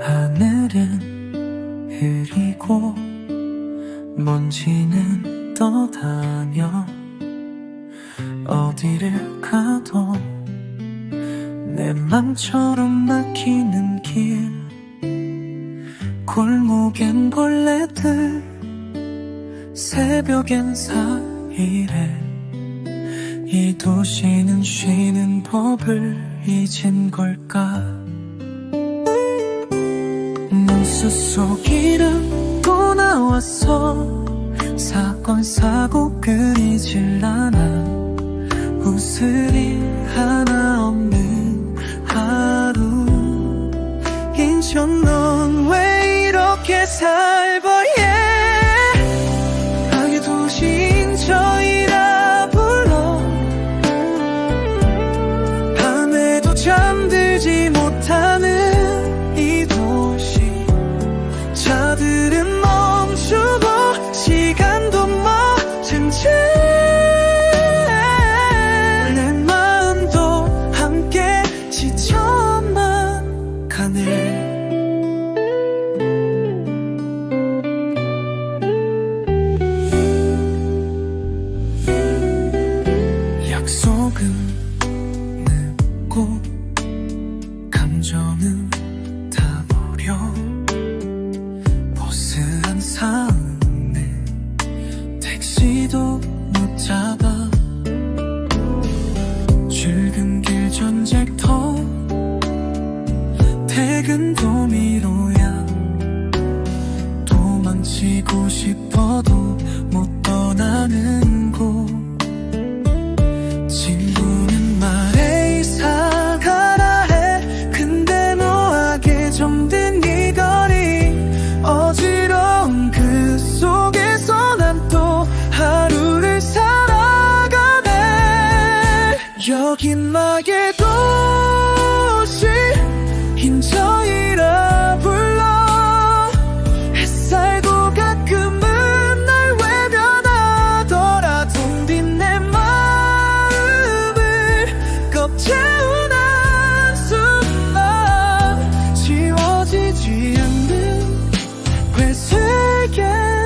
하늘은 흐리고 먼지는 떠다녀. 어디를 가도 내 맘처럼 막히는 길. 골목엔 벌레들 새벽엔 사이래 이 도시는 쉬는 법을 잊은 걸까? 뉴스 속 이름 또 나왔어 사건 사고 끊이질 않아. 웃을 일 하나 없는 하루. 인천 넌 왜 이렇게 살벌 잠들지 못하는 이 도시. 차들은 멈추고 시간도 멈춘 채내 마음도 함께 지쳐만 가네. 약속은 택시도 못 잡아. 출근길 전쟁터 퇴근 도 미로야. 도망치고 싶어도 여긴 나의 도시 흰저이라 불러. 햇살도 가끔은 날 외면하더라. 텅빈 내 마음을 껍 채운 한숨만 지워지지 않는 괴세계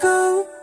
go.